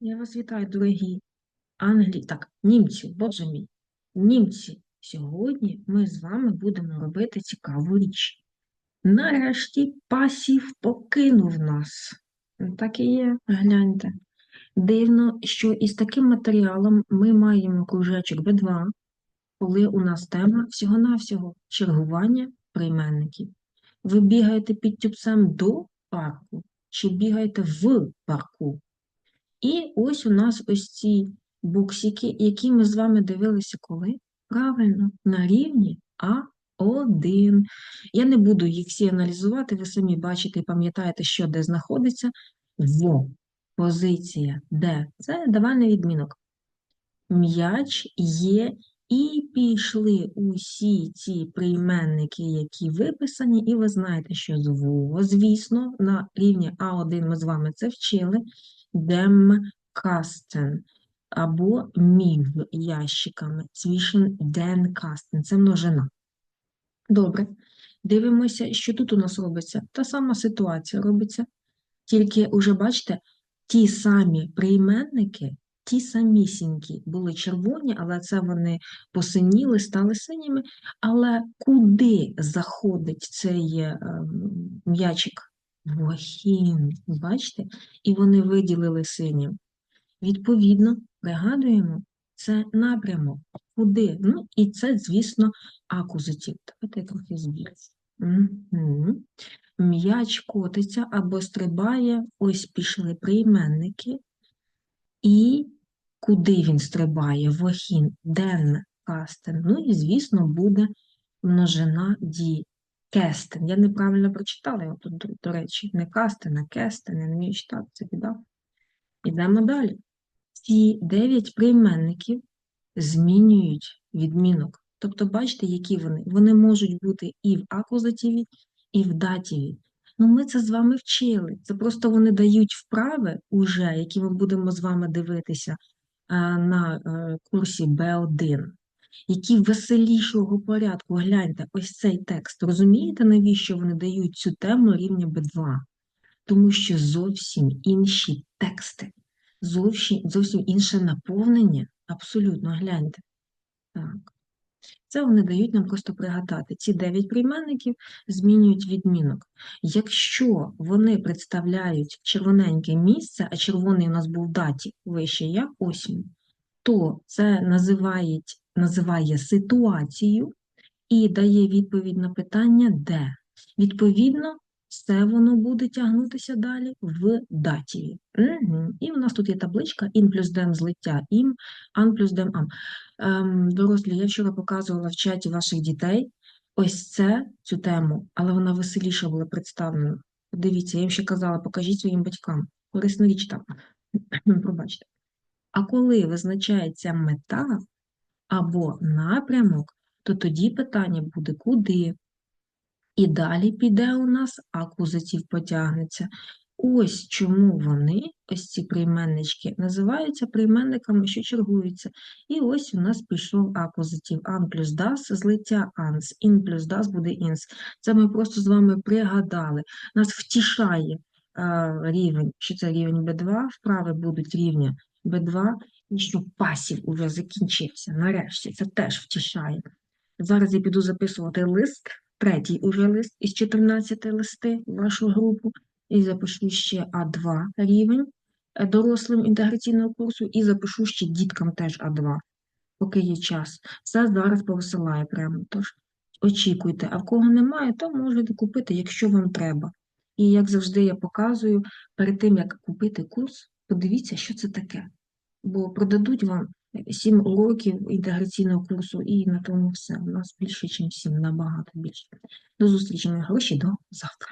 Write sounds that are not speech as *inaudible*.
Я вас вітаю, дорогі Англі... Так, німці, боже мій, німці. Сьогодні ми з вами будемо робити цікаву річ. Нарешті пасів покинув нас. Ну, Так і є, гляньте. Дивно, що із таким матеріалом ми маємо кружечок B2, коли у нас тема всього-навсього чергування прийменників. Ви бігаєте під тюпцем до парку чи бігаєте в парку? І ось у нас ось ці буксики, які ми з вами дивилися коли? Правильно, на рівні А1. Я не буду їх всі аналізувати, ви самі бачите і пам'ятаєте, що де знаходиться. В. Позиція Д. Це давальний відмінок. М'яч є і пішли усі ці прийменники, які виписані, і ви знаєте, що з звісно, на рівні А1 ми з вами це вчили. Dem Kasten або між ящиками. Zwischen den Kasten. Це множина. Добре. Дивимося, що тут у нас робиться. Та сама ситуація робиться. Тільки уже бачите, ті самі прийменники, ті самісінькі були червоні, але це вони посиніли, стали синіми. Але куди заходить цей е, м'ячик? Вохін, бачите? І вони виділили синім. Відповідно, пригадуємо, це напрямок. Куди? Ну, і це, звісно, акузатив. Давайте трохи. Угу. М'яч котиться або стрибає, ось пішли прийменники. І куди він стрибає? Вохін, ден, кастен. Ну і, звісно, буде множина ді. Кестен. Я неправильно прочитала його тут, до, до речі, не кастен, а кестен. Я не вмію читати, це біда. Ідемо далі. Ці дев'ять прийменників змінюють відмінок. Тобто, бачите, які вони? Вони можуть бути і в акузативі, і в датіві. Ну, ми це з вами вчили. Це просто вони дають вправи уже, які ми будемо з вами дивитися а, на е, курсі Б1, які веселішого порядку. Гляньте, ось цей текст. Розумієте, навіщо вони дають цю тему рівня Б2? Тому що зовсім інші тексти, зовсім, зовсім інше наповнення. Абсолютно, гляньте. Так. Це вони дають нам просто пригадати. Ці дев'ять прийменників змінюють відмінок. Якщо вони представляють червоненьке місце, а червоний у нас був даті вище як осінь, то це називають, називає ситуацію і дає відповідь на питання де. Відповідно, все воно буде тягнутися далі в датіві. Угу. І у нас тут є табличка ін плюс дем злиття ім, ан плюс дем ам. Ем, дорослі, я вчора показувала в чаті ваших дітей ось це, цю тему, але вона веселіше була представлена. Подивіться, я їм ще казала, покажіть своїм батькам. Корисна річ там. *clears throat* Пробачте. А коли визначається мета або напрямок, то тоді питання буде куди. І далі піде у нас акузатив потягнеться. Ось чому вони, ось ці прийменнички, називаються прийменниками, що чергуються. І ось у нас пішов акузатив ан плюс дас, злиття анс, ін плюс дас буде інс. Це ми просто з вами пригадали. Нас втішає рівень, що це рівень B2, вправи будуть рівня B2, і що пасів уже закінчився. Нарешті це теж втішає. Зараз я піду записувати лист, третій уже лист із 14 листи вашу групу, і запишу ще А2 рівень е, дорослим інтеграційного курсу, і запишу ще діткам теж А2, поки є час. Все зараз повисилаю прямо. Тож очікуйте, а в кого немає, то можете купити, якщо вам треба. І як завжди я показую, перед тим як купити курс, подивіться, що це таке. Бо продадуть вам 7 уроків інтеграційного курсу, і на тому все. У нас більше, ніж 7, набагато більше. До зустрічі, гроші, до завтра.